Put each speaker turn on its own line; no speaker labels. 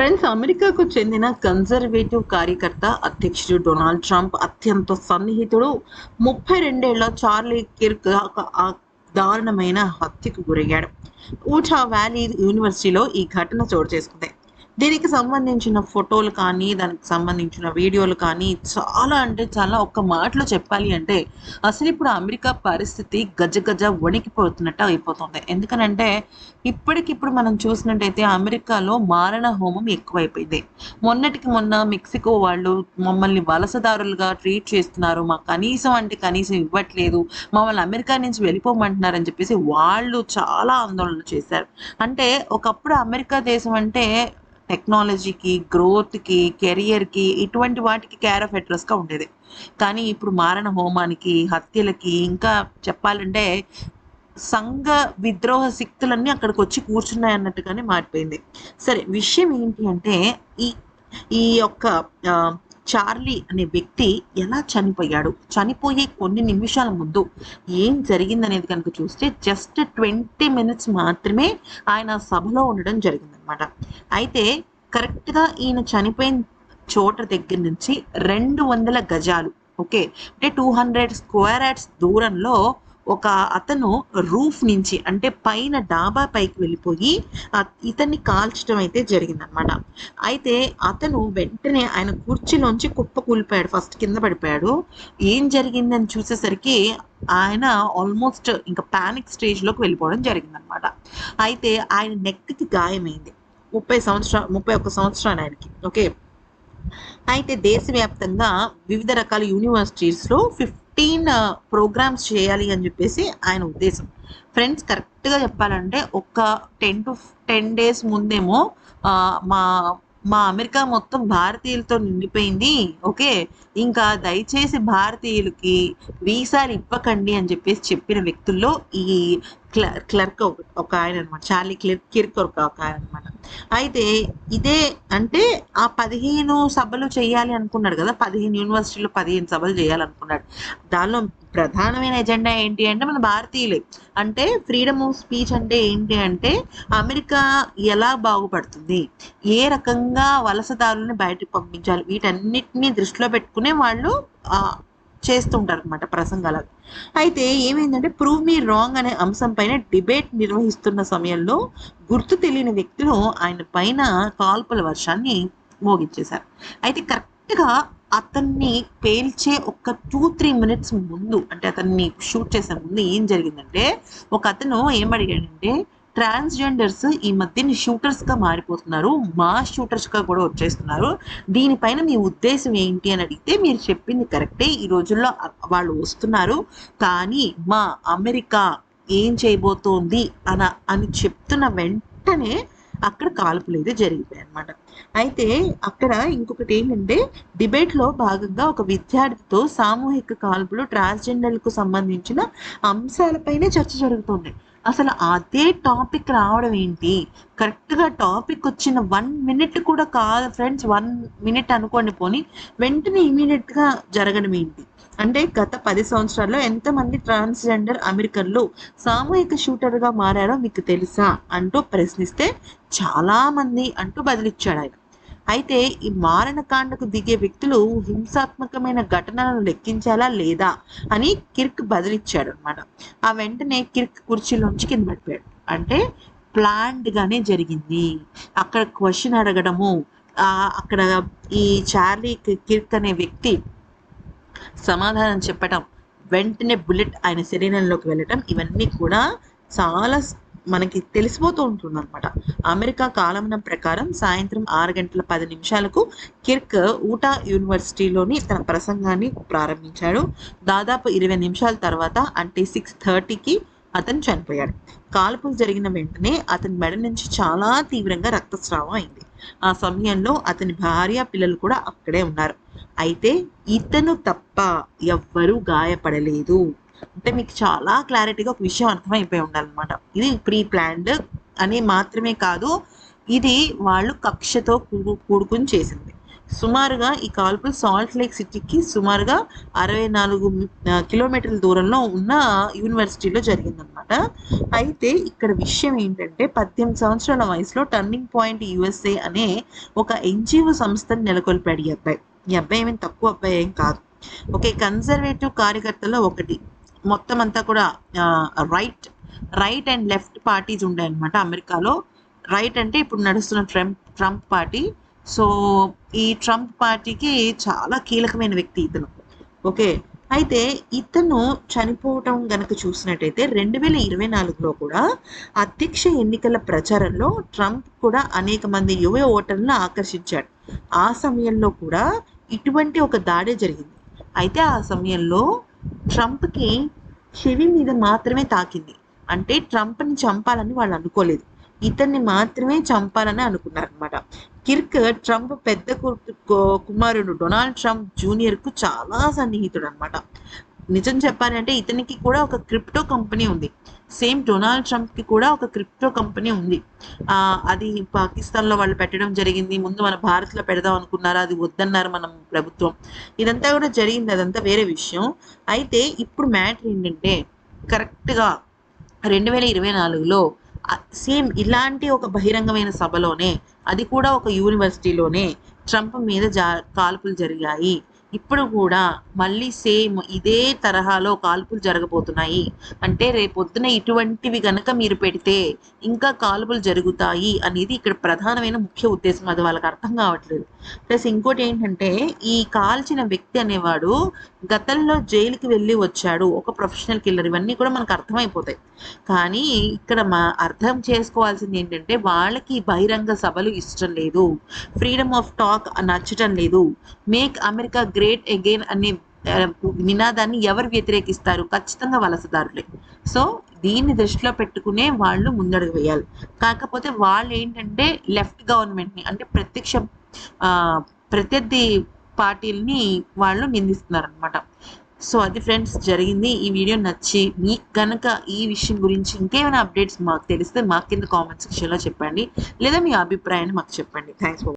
Friends అమెరికాకు చెందిన conservative కార్యకర్త అధ్యక్షుడు డొనాల్డ్ ట్రంప్ అత్యంత సన్నిహితుడు. ముప్పై రెండేళ్ళ చార్లీ కిర్క్ ఒక దారుణమైన హత్యకు గురయ్యాడు. ఊటా వ్యాలీ యూనివర్సిటీలో ఈ ఘటన చోటు చేసుకుంది. దీనికి సంబంధించిన ఫోటోలు కానీ దానికి సంబంధించిన వీడియోలు కానీ చాలా అంటే చాలా ఒక్క మాటలో చెప్పాలి అంటే అసలు ఇప్పుడు అమెరికా పరిస్థితి గజ గజ వణికిపోతున్నట్టు అయిపోతుంది. ఎందుకనంటే ఇప్పటికిప్పుడు మనం చూసినట్టయితే అమెరికాలో మారణ హోమం ఎక్కువైపోయింది. మొన్నటికి మొన్న మెక్సికో వాళ్ళు మమ్మల్ని వలసదారులుగా ట్రీట్ చేస్తున్నారు. మాకు కనీసం అంటే కనీసం ఇవ్వట్లేదు. మమ్మల్ని అమెరికా నుంచి వెళ్ళిపోమంటున్నారని చెప్పేసి వాళ్ళు చాలా ఆందోళన చేశారు. అంటే ఒకప్పుడు అమెరికా దేశం అంటే టెక్నాలజీకి గ్రోత్కి కెరియర్కి ఇటువంటి వాటికి కేర్ ఆఫ్ అడ్రస్గా ఉండేది. కానీ ఇప్పుడు మారణ హోమానికి హత్యలకి ఇంకా చెప్పాలంటే సంఘ విద్రోహ శక్తులన్నీ అక్కడికి వచ్చి కూర్చున్నాయి అన్నట్టుగానే మారిపోయింది. సరే విషయం ఏంటి అంటే ఈ ఈ యొక్క చార్లీ అనే వ్యక్తి ఎలా చనిపోయాడు? చనిపోయే కొన్ని నిమిషాల ముందు ఏం జరిగిందనేది కనుక చూస్తే జస్ట్ ట్వంటీ మినిట్స్ మాత్రమే ఆయన సభలో ఉండడం జరిగిందనమాట అయితే కరెక్ట్గా ఈయన చనిపోయిన చోట దగ్గర నుంచి రెండు వందల గజాలు ఓకే అంటే టూ హండ్రెడ్ స్క్వేర్ యాడ్స్ దూరంలో ఒక అతను రూఫ్ నుంచి అంటే పైన డాబా పైకి వెళ్ళిపోయి ఇతన్ని కాల్చడం అయితే జరిగిందనమాట అయితే అతను వెంటనే ఆయన కుర్చీలోంచి కుప్ప కూలిపోయాడు ఫస్ట్ కింద పడిపోయాడు. ఏం జరిగిందని చూసేసరికి ఆయన ఆల్మోస్ట్ ఇంకా పానిక్ స్టేజ్లోకి వెళ్ళిపోవడం జరిగిందనమాట అయితే ఆయన నెక్కి గాయమైంది. ముప్పై సంవత్సరాలు ముప్పై ఒక్క సంవత్సరాలు ఆయనకి ఓకే? అయితే దేశవ్యాప్తంగా వివిధ రకాల యూనివర్సిటీస్లో ఫిఫ్టీన్ ప్రోగ్రామ్స్ uh, చేయాలి అని చెప్పేసి ఆయన ఉద్దేశం. ఫ్రెండ్స్ కరెక్ట్గా చెప్పాలంటే ఒక టెన్ టు టెన్ డేస్ ముందేమో మా మా అమెరికా మొత్తం భారతీయులతో నిండిపోయింది. ఓకే? ఇంకా దయచేసి భారతీయులకి వీసాలు ఇవ్వకండి అని చెప్పేసి చెప్పిన వ్యక్తుల్లో ఈ క్లర్క్ ఒక ఒక ఆయన అనమాట చార్లీ క్లర్క్ కిర్క్ ఒక ఒక ఆయన అనమాట అయితే ఇదే అంటే ఆ పదిహేను సభలు చేయాలి అనుకున్నాడు కదా. పదిహేను యూనివర్సిటీలో పదిహేను సభలు చేయాలనుకున్నాడు. దానిలో ప్రధానమైన ఎజెండా ఏంటి అంటే మన భారతీయులే. అంటే ఫ్రీడమ్ ఆఫ్ స్పీచ్ అంటే ఏంటి అంటే అమెరికా ఎలా బాగుపడుతుంది? ఏ రకంగా వలసదారులను బయటకు పంపించాలి? వీటన్నిటిని దృష్టిలో పెట్టుకునే వాళ్ళు చేస్తుంటారు అనమాట ప్రసంగాలు. అయితే ఏమైందంటే ప్రూవ్ మీ రాంగ్ అనే అంశం పైన డిబేట్ నిర్వహిస్తున్న సమయంలో గుర్తు తెలియని వ్యక్తులు ఆయన పైన కాల్పుల వర్షాన్ని మోగించేశారు. అయితే కరెక్ట్గా అతన్ని పేల్చే ఒక టూ త్రీ మినిట్స్ ముందు అంటే అతన్ని షూట్ చేసే ముందు ఏం జరిగిందంటే ఒక అతను ఏం అడిగాడంటే ట్రాన్స్జెండర్స్ ఈ మధ్యన షూటర్స్గా మారిపోతున్నారు. మా షూటర్స్గా కూడా వచ్చేస్తున్నారు. దీనిపైన మీ ఉద్దేశం ఏంటి అని అడిగితే మీరు చెప్పింది కరెక్టే. ఈ రోజుల్లో వాళ్ళు వస్తున్నారు. కానీ మా అమెరికా ఏం చేయబోతోంది అన అని చెప్తున్న వెంటనే అక్కడ కాల్పులు అయితే జరిగిపోయాయి అనమాట అయితే అక్కడ ఇంకొకటి ఏంటంటే డిబేట్లో భాగంగా ఒక విద్యార్థితో సామూహిక కాల్పులు ట్రాన్స్జెండర్లకు సంబంధించిన అంశాలపైనే చర్చ జరుగుతుంది. అసలు అదే టాపిక్ రావడం ఏంటి? కరెక్ట్గా టాపిక్ వచ్చిన వన్ మినిట్ కూడా కాదు ఫ్రెండ్స్ వన్ మినిట్ అనుకోండి పోని వెంటనే ఇమీడియట్గా జరగడం ఏంటి? అంటే గత పది సంవత్సరాల్లో ఎంతమంది ట్రాన్స్జెండర్ అమెరికన్లు సామూహిక షూటర్గా మారారో మీకు తెలుసా? అంటూ ప్రశ్నిస్తే చాలామంది అంటూ బదిలిచ్చాడు ఆయన అయితే ఈ మారణకాండకు దిగే వ్యక్తులు హింసాత్మకమైన ఘటనలను లెక్కించాలా లేదా అని కిర్క్ బదిలిచ్చాడు అనమాట ఆ వెంటనే కిర్క్ కుర్చీలోంచి కింద పడిపోయాడు. అంటే ప్లాన్డ్ గానే జరిగింది. అక్కడ క్వశ్చన్ అడగడము ఆ అక్కడ ఈ చార్లీ కిర్క్ అనే వ్యక్తి సమాధానం చెప్పటం వెంటనే బుల్లెట్ ఆయన శరీరంలోకి వెళ్ళటం ఇవన్నీ కూడా చాలా మనకి తెలిసిపోతూ ఉంటుంది అనమాట అమెరికా కాలమనం ప్రకారం సాయంత్రం ఆరు గంటల పది నిమిషాలకు కిర్క్ ఊటా యూనివర్సిటీలోని తన ప్రసంగాన్ని ప్రారంభించాడు. దాదాపు ఇరవై నిమిషాల తర్వాత అంటే సిక్స్ థర్టీకి అతను చనిపోయాడు. కాల్పులు జరిగిన వెంటనే అతని మెడ నుంచి చాలా తీవ్రంగా రక్తస్రావం అయింది. ఆ సమయంలో అతని భార్య పిల్లలు కూడా అక్కడే ఉన్నారు. అయితే ఇతను తప్ప ఎవ్వరూ గాయపడలేదు. అంటే మీకు చాలా క్లారిటీగా ఒక విషయం అర్థమైపోయి ఉండాలన్నమాట. ఇది ప్రీ ప్లాన్డ్ అని మాత్రమే కాదు ఇది వాళ్ళు కక్షతో కూడు కూడుకుని చేసింది. సుమారుగా ఈ కాల్పులు సాల్ట్ లేక్ సిటీకి సుమారుగా అరవై నాలుగు కిలోమీటర్ల దూరంలో ఉన్న యూనివర్సిటీలో జరిగిందనమాట అయితే ఇక్కడ విషయం ఏంటంటే పద్దెనిమిది సంవత్సరాల వయసులో టర్నింగ్ పాయింట్ యుఎస్ఏ అనే ఒక ఎన్జిఓ సంస్థను నెలకొల్పాడు ఈ అబ్బాయి. ఈ అబ్బాయి ఏమీ తక్కువ అబ్బాయి ఏం కాదు. ఓకే కన్జర్వేటివ్ కార్యకర్తలో ఒకటి. మొత్తం అంతా కూడా right right and left parties ఉండే అనమాట అమెరికాలో. రైట్ అంటే ఇప్పుడు నడుస్తున్న ట్రంప్ ట్రంప్ పార్టీ సో ఈ ట్రంప్ పార్టీకి చాలా కీలకమైన వ్యక్తి ఇతను. ఓకే? అయితే ఇతను చనిపోవటం గనక చూసినట్టయితే రెండు వేల ఇరవై నాలుగులో కూడా అధ్యక్ష ఎన్నికల ప్రచారంలో ట్రంప్ కూడా అనేక మంది యువ ఓటర్లను ఆకర్షించాడు. ఆ సమయంలో కూడా ఇటువంటి ఒక దాడి జరిగింది. అయితే ఆ సమయంలో ట్రంప్కి చెవి మీద మాత్రమే తాకింది. అంటే ట్రంప్ని చంపాలని వాళ్ళు అనుకోలేదు. ఇతన్ని మాత్రమే చంపాలని అనుకున్నారనమాట కిర్క్ ట్రంప్ పెద్ద కుమారుడు డొనాల్డ్ ట్రంప్ జూనియర్కు చాలా సన్నిహితుడు అనమాట నిజం చెప్పాలంటే ఇతనికి కూడా ఒక క్రిప్టో కంపెనీ ఉంది. సేమ్ డొనాల్డ్ ట్రంప్కి కూడా ఒక క్రిప్టో కంపెనీ ఉంది. అది పాకిస్తాన్లో వాళ్ళు పెట్టడం జరిగింది. ముందు మన భారత్లో పెడదాం అనుకున్నారు? అది వద్దన్నారు మనం ప్రభుత్వం. ఇదంతా కూడా జరిగింది. అదంతా వేరే విషయం. అయితే ఇప్పుడు మ్యాటర్ ఏంటంటే కరెక్ట్గా రెండు వేల ఇరవై నాలుగులో సేమ్ ఇలాంటి ఒక బహిరంగమైన సభలోనే అది కూడా ఒక యూనివర్సిటీలోనే ట్రంప్ మీద జా కాల్పులు జరిగాయి. ఇప్పుడు కూడా మళ్ళీ సేమ్ ఇదే తరహాలో కాల్పులు జరగబోతున్నాయి. అంటే రేపొద్దున ఇటువంటివి గనక మీరు పెడితే ఇంకా కాల్పులు జరుగుతాయి అనేది ఇక్కడ ప్రధానమైన ముఖ్య ఉద్దేశం. అది వాళ్ళకి అర్థం కావట్లేదు. ప్లస్ ఇంకోటి ఏంటంటే ఈ కాల్చిన వ్యక్తి అనేవాడు గతంలో జైలుకి వెళ్ళి వచ్చాడు. ఒక ప్రొఫెషనల్ కిల్లర్. ఇవన్నీ కూడా మనకు అర్థమైపోతాయి. కానీ ఇక్కడ మా అర్థం చేసుకోవాల్సింది ఏంటంటే వాళ్ళకి బహిరంగ సభలు ఇష్టం లేదు. ఫ్రీడమ్ ఆఫ్ టాక్ నచ్చటం లేదు. మేక్ అమెరికా గ్రేట్ అగైన్ అనే నినాదాన్ని ఎవరు వ్యతిరేకిస్తారు? ఖచ్చితంగా వలసదారులే. సో దీన్ని దృష్టిలో పెట్టుకునే వాళ్ళు ముందడుగు వేయాలి. కాకపోతే వాళ్ళు ఏంటంటే లెఫ్ట్ గవర్నమెంట్ని అంటే ప్రత్యక్ష ప్రత్యర్థి పార్టీలని వాళ్ళు నిందిస్తున్నారు అనమాట సో అది ఫ్రెండ్స్ జరిగింది. ఈ వీడియో నచ్చి మీకు కనుక ఈ విషయం గురించి ఇంకేమైనా అప్డేట్స్ మాకు తెలిస్తే మాకు కింద కామెంట్ సెక్షన్లో చెప్పండి. లేదా మీ అభిప్రాయాన్ని మాకు చెప్పండి. Thanks for